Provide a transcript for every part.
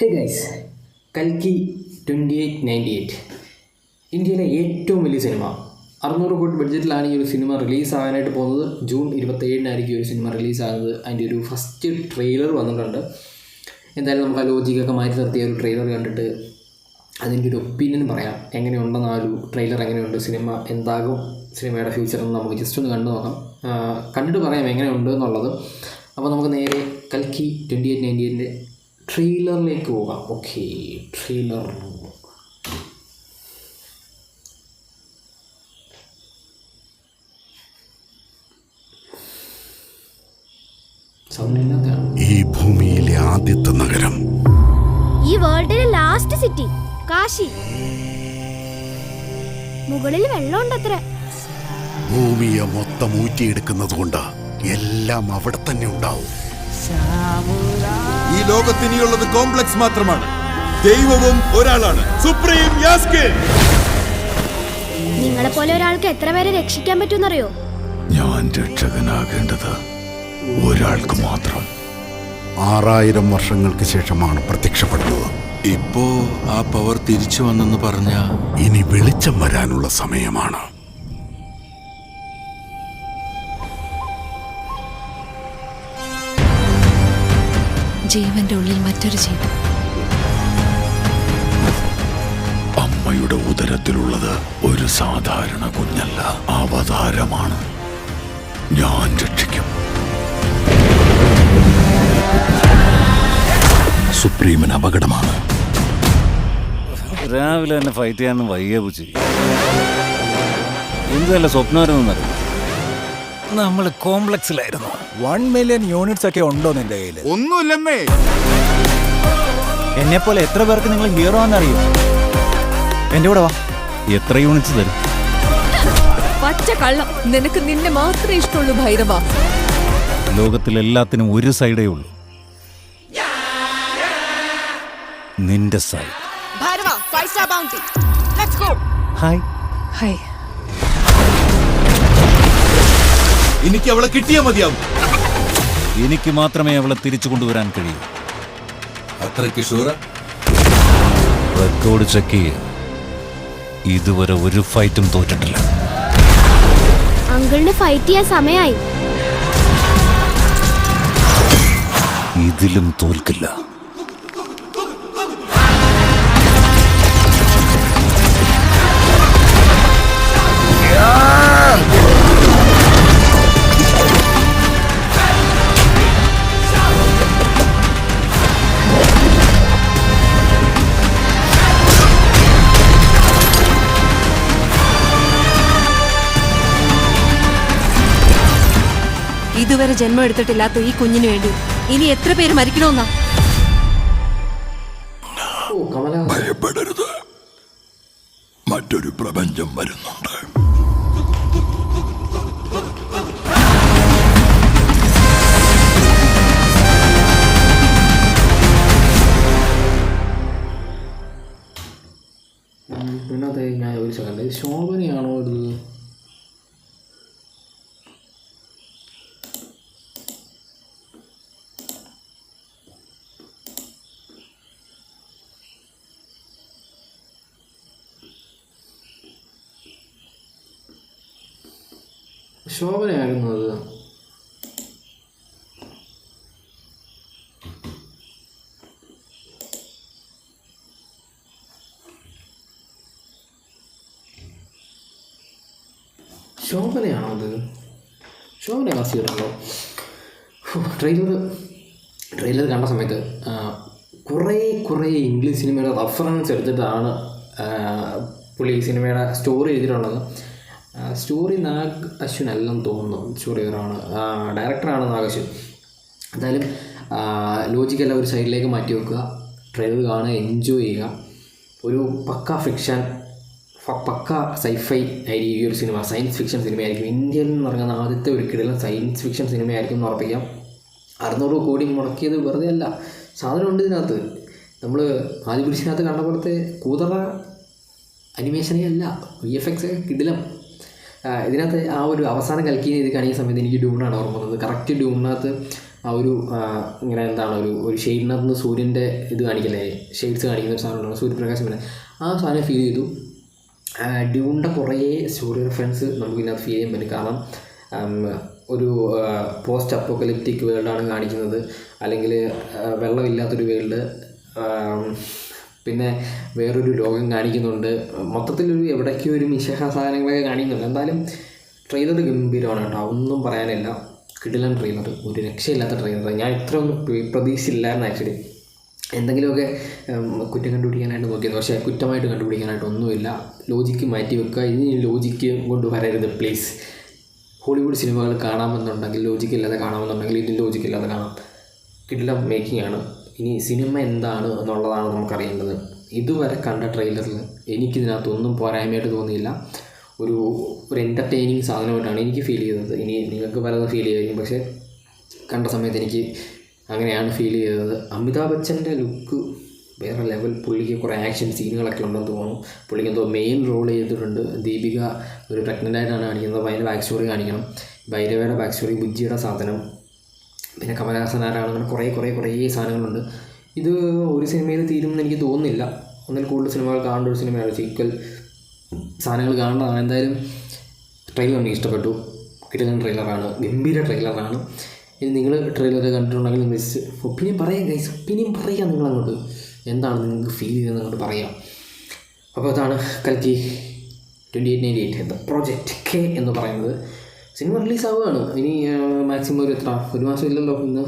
ഹേ guys കൽക്കി twenty eight ninety eight ഇന്ത്യയിലെ ഏറ്റവും വലിയ സിനിമ അറുന്നൂറ് കോടി ബഡ്ജറ്റിലാണ് ഈ ഒരു സിനിമ റിലീസ് ആകാനായിട്ട് പോകുന്നത്. ജൂൺ ഇരുപത്തേഴിനായിരിക്കും ഈ ഒരു സിനിമ റിലീസ് ആകുന്നത്. അതിന്റെ ഒരു ഫസ്റ്റ് ട്രെയിലർ വന്നിട്ടുണ്ട്. എന്തായാലും നമുക്ക് ആ ലോജിക്കൊക്കെ മാറ്റി നിർത്തിയ ഒരു ട്രെയിലർ കണ്ടിട്ട് അതിന്റെ ഒരു ഒപ്പീനിയൻ പറയാം. എങ്ങനെയുണ്ടെന്ന് ആ ഒരു ട്രെയിലർ എങ്ങനെയുണ്ട്? സിനിമ എന്താകും? സിനിമയുടെ ഫ്യൂച്ചർ എന്ന് നമുക്ക് ജസ്റ്റ് ഒന്ന് കണ്ടു നോക്കാം. കണ്ടിട്ട് പറയാം എങ്ങനെയുണ്ട് എന്നുള്ളത്. അപ്പോൾ നമുക്ക് നേരെ കൽക്കി ട്വന്റി എയ്റ്റ് നയന്റി എയ്റ്റിന്റെ ട്രെയിലറിലേക്ക് പോകാം. ഓക്കെ ട്രെയിലർ ഈ ഭൂമിയിലെ ആദ്യത്തെ നഗരം. ഈ വേൾഡിലെ ലാസ്റ്റ് സിറ്റി കാശി. മുകളിൽ വെള്ളമുണ്ടത്ര. ഭൂമിയെ മൊത്തം ഊറ്റിയെടുക്കുന്നത് കൊണ്ട് എല്ലാം അവിടെ തന്നെ ഉണ്ടാവും. ഈ ലോകത്തിനിയുള്ളത് കോംപ്ലക്സ് മാത്രമാണ്. ദൈവവും ഒരാളാണ്. Supreme Yaskin! നിങ്ങളെ പോലെ ഒരാൾക്ക് എത്ര പേരെ രക്ഷിക്കാൻ പറ്റുമെന്നറിയോ? ഞാൻ രക്ഷകനാകേണ്ടത് ഒരാൾക്ക് മാത്രം. ആറായിരം വർഷങ്ങൾക്ക് ശേഷമാണ് പ്രത്യക്ഷപ്പെടുന്നത്. ഇപ്പോ ആ പവർ തിരിച്ചു വന്നെന്ന് പറഞ്ഞ? ഇനി വെളിച്ചം വരാനുള്ള സമയമാണ്. ജീവന്റെ ഉള്ളിൽ മറ്റൊരു ജീവൻ. അമ്മയുടെ ഉദരത്തിലുള്ളത് ഒരു സാധാരണ കുഞ്ഞല്ല. അവതാരമാണ്. ഞാൻ രക്ഷിക്കും. സുപ്രീമൻ അപകടമാണ്. രാവിലെ തന്നെ ഫൈറ്റ് ചെയ്യാൻ വയ്യ പൂച്ചി. എന്തല്ല സ്വപ്നമായിരുന്നറിയാം നമ്മൾ കോംപ്ലക്സിലായിരുന്നു. വൺ മില്യൺ യൂണിറ്റ്സ് ഒക്കെ ഉണ്ടോ നിന്റെ കയ്യിൽ ഒന്നുമില്ലെന്നേ എന്നെ പോലെ എത്ര പേർക്ക് നിങ്ങൾ ഹീറോ ആണെന്നറിയോ? എന്റെ കൂടെ വാ. എത്ര യൂണിറ്റ്സ് തരും? പച്ച കള്ളം. നിനക്ക് നിന്നെ മാത്രമേ ഇഷ്ടമുള്ളൂ ഭൈരവ. ലോകത്തിൽ എല്ലാത്തിനും ഒരു സൈഡേ ഉള്ളൂ. നിന്റെ side Bhairava five star bounty let's go hi hi എനിക്ക് അവളെ കിട്ടിയാ മതിയാവും. എനിക്ക് മാത്രമേ അവളെ തിരിച്ചു കൊണ്ടുവരാൻ കഴിയൂ. അത്രയ്ക്ക് ഷൂറ റെക്കോർഡ് ചെക്ക് ചെയ്യുക ഇതുവരെ ഒരു ഫൈറ്റും തോറ്റിട്ടില്ല. അങ്കിളിന് ഫൈറ്റ് ചെയ്യാൻ സമയമായി ഇതിലും തോൽക്കില്ല. ഇതുവരെ ജന്മം എടുത്തിട്ടില്ലാത്ത ഈ കുഞ്ഞിന് വേണ്ടി. ഇനി എത്ര പേര് മരിക്കണമെന്നാ? ഭയപ്പെടരുത്. മറ്റൊരു പ്രപഞ്ചം വരുന്നുണ്ട്. ശോഭനയായിരുന്നു അത് ശോഭനയാണോ അത് ശോഭന കാസ്റ്റ് ട്രെയിലർ ട്രെയിലർ കണ്ട സമയത്ത് കുറേ കുറേ ഇംഗ്ലീഷ് സിനിമയുടെ റഫറൻസ് എടുത്തിട്ടാണ് പുള്ളി സിനിമയുടെ സ്റ്റോറി എഴുതിയിട്ടുള്ളത്. സ്റ്റോറി നാഗ് അശ്വിൻ അല്ലെന്ന് തോന്നുന്നു. സ്റ്റോറി ആണ്. ഡയറക്ടറാണ് നാഗ് അശ്വിൻ എന്തായാലും ലോജിക്കെല്ലാം ഒരു സൈഡിലേക്ക് മാറ്റി വെക്കുക. ട്രെയിലർ കാണുക എൻജോയ് ചെയ്യുക. ഒരു പക്ക ഫിക്ഷൻ പക്ക സൈഫൈ ആയിരിക്കും ഈ ഒരു സിനിമ സയൻസ് ഫിക്ഷൻ സിനിമയായിരിക്കും ഇന്ത്യയിൽ നിന്ന് ഇറങ്ങുന്ന ആദ്യത്തെ ഒരു കിടലം സയൻസ് ഫിക്ഷൻ സിനിമയായിരിക്കും എന്ന് ഉറപ്പിക്കാം. അറുന്നൂറ് കോടി മുടക്കിയത് വെറുതെ അല്ല. സാധനമുണ്ട് ഇതിനകത്ത്. നമ്മൾ ആദിപുരുഷനകത്ത് കണ്ട പോലത്തെ കൂതറ അനിമേഷനേ അല്ല. വി എഫ് എക്സ് കിടിലം. ഇതിനകത്ത് ആ ഒരു അവസാനം കൽക്കി ചെയ്ത് കാണിക്കുന്ന സമയത്ത് എനിക്ക് ഡൂണാണ് ഓർമ്മ വന്നത്. കറക്റ്റ് ഡൂണിനകത്ത് ആ ഒരു ഇങ്ങനെ എന്താണ് ഒരു ഒരു ഷെയ്ഡിനകത്ത് നിന്ന് സൂര്യന്റെ ഇത് കാണിക്കില്ലേ? ഷെയ്ഡ്സ് കാണിക്കുന്ന ഒരു സാധനമുണ്ട് സൂര്യപ്രകാശം വരെ ആ സാധനം ഫീൽ ചെയ്തു. ഡ്യൂണിന്റെ കുറേ സ്റ്റോറി റെഫറൻസ് നമുക്ക് ഇതിനകത്ത് ഫീൽ ചെയ്യാൻ പറ്റും. കാരണം ഒരു പോസ്റ്റ് അപ്പോക്കലിപ്റ്റിക് വേൾഡാണ് കാണിക്കുന്നത്. അല്ലെങ്കിൽ വെള്ളമില്ലാത്തൊരു വേൾഡ് പിന്നെ വേറൊരു ലോകം കാണിക്കുന്നുണ്ട്. മൊത്തത്തിലൊരു എവിടേക്കോ ഒരു നിശേഷ സാധനങ്ങളൊക്കെ കാണിക്കുന്നുണ്ട്. എന്തായാലും ട്രെയിലർ ഗംഭീരമാണ് കേട്ടോ. ഒന്നും പറയാനില്ല. കിടിലൻ ട്രെയിലർ ഒരു രക്ഷയില്ലാത്ത ട്രെയിലർ ഞാൻ ഇത്രയൊന്നും പ്രതീക്ഷയില്ലായിരുന്നു ആക്ച്വലി എന്തെങ്കിലുമൊക്കെ കുറ്റം കണ്ടുപിടിക്കാനായിട്ട് നോക്കിയത് പക്ഷേ കുറ്റമായിട്ട് കണ്ടുപിടിക്കാനായിട്ട് ഒന്നുമില്ല. ലോജിക്ക് മാറ്റി വെക്കുക. ഇനി ലോജിക്ക് കൊണ്ട് വരരുത് പ്ലീസ് ഹോളിവുഡ് സിനിമകൾ കാണാമെന്നുണ്ടെങ്കിൽ ലോജിക്കില്ലാതെ കാണാമെന്നുണ്ടെങ്കിൽ ഇതിൽ ലോജിക്കില്ലാതെ കാണാം. കിടിലം മേക്കിംഗ് ആണ്. ഇനി സിനിമ എന്താണ് എന്നുള്ളതാണ് നമുക്കറിയേണ്ടത്. ഇതുവരെ കണ്ട ട്രെയിലറിൽ എനിക്കിതിനകത്തൊന്നും പോരായ്മയായിട്ട് തോന്നിയില്ല. ഒരു ഒരു എന്റർടൈനിങ് സാധനമായിട്ടാണ് എനിക്ക് ഫീൽ ചെയ്തത്. ഇനി നിങ്ങൾക്ക് പലതും ഫീൽ ചെയ്യുമായിരിക്കും പക്ഷേ കണ്ട സമയത്ത് എനിക്ക് അങ്ങനെയാണ് ഫീൽ ചെയ്തത്. അമിതാഭ് ബച്ചന്റെ ലുക്ക് വേറെ ലെവൽ പുള്ളിക്ക് കുറേ ആക്ഷൻ സീനുകളൊക്കെ ഉണ്ടെന്ന് തോന്നുന്നു. പുള്ളിക്ക് എന്തോ മെയിൻ റോൾ ചെയ്തിട്ടുണ്ട്. ദീപിക ഒരു പ്രഗ്നന്റ് ആയിട്ടാണ് കാണിക്കുന്നത്. അപ്പോൾ അതിന്റെ ബാക്ക് സ്റ്റോറി കാണിക്കണം. ഭൈരവയുടെ ബാക്ക് സ്റ്റോറി ബുജ്ജിയുടെ സാധനം പിന്നെ കമലഹാസൻ ആരാണ് അങ്ങനെ കുറേ കുറേ കുറേ സാധനങ്ങളുണ്ട്. ഇത് ഒരു സിനിമയിൽ തീരുമെന്ന് എനിക്ക് തോന്നുന്നില്ല. ഒന്നിൽ കൂടുതൽ സിനിമകൾ കാണേണ്ട ഒരു സിനിമയാണ്. സീക്വൽ സാധനങ്ങൾ കാണേണ്ടതാണ് എന്തായാലും ട്രെയിലർ എനിക്ക് ഇഷ്ടപ്പെട്ടു. കിട്ടുന്ന ട്രെയിലറാണ് ഗംഭീര ട്രെയിലറാണ് ഇനി നിങ്ങൾ ട്രെയിലർ കണ്ടിട്ടുണ്ടെങ്കിൽ മിസ് ഒപ്പീനിയൻ പറയാം ഗൈസ് ഒപ്പീനിയൻ പറയാം നിങ്ങൾ അങ്ങോട്ട്. എന്താണ് നിങ്ങൾക്ക് ഫീൽ ചെയ്തതെന്ന് അങ്ങോട്ട് പറയാം. അപ്പോൾ അതാണ് കൽക്കി twenty eight ninety eight the project K എന്ന് പറയുന്നത്. സിനിമ റിലീസ് ആവുകയാണ്. ഇനി മാക്സിമം ഒരു എത്ര? ഒരു മാസം ഇല്ലല്ലോ. ഇന്ന്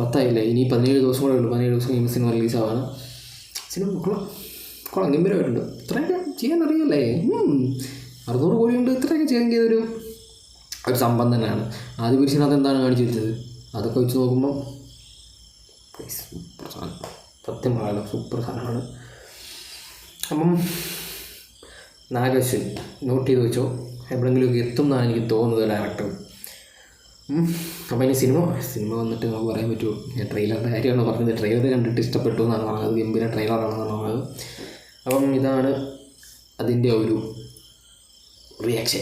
പത്തായില്ലേ? ഇനി പതിനേഴ് ദിവസം കൂടെ ഉള്ളൂ. പതിനേഴ് ദിവസം കഴിയുമ്പോൾ സിനിമ റിലീസ് ആവാണ്. സിനിമ കൊള്ളാം കൊള്ളാം ഗംഭീരമായിട്ടുണ്ട് ഇത്രയൊക്കെ ചെയ്യാൻ അറിയല്ലേ. അറുന്നൂറ് കോടി കൊണ്ട് ഇത്രയൊക്കെ ചെയ്യാൻ ചെയ്തൊരു ഒരു സംഭവം തന്നെയാണ്. ആദ്യ പുരുഷനകത്ത് എന്താണ് കാണിച്ചു വെച്ചത്? അതൊക്കെ വെച്ച് നോക്കുമ്പോൾ സൂപ്പർ സാധനം. സത്യം പറയാലോ സൂപ്പർ സാധനമാണ്. അപ്പം നാഗശ്വൻ നോട്ട് ചെയ്ത് വെച്ചോ. എവിടെയെങ്കിലുമൊക്കെ എത്തും എന്നാണ് എനിക്ക് തോന്നുന്നത് ഡയറക്ടർ അപ്പോൾ ഇനി സിനിമ സിനിമ വന്നിട്ട് നമുക്ക് പറയാൻ പറ്റുമോ? ഞാൻ ട്രെയിലറിന്റെ കാര്യമാണ് പറഞ്ഞത്. ട്രെയിലർ കണ്ടിട്ട് ഇഷ്ടപ്പെട്ടു എന്നാണ് പറഞ്ഞത്. ഗംഭീര ട്രെയിലറാണെന്നാണ് പറഞ്ഞത്. അപ്പം ഇതാണ് അതിന്റെ ഒരു റിയാക്ഷൻ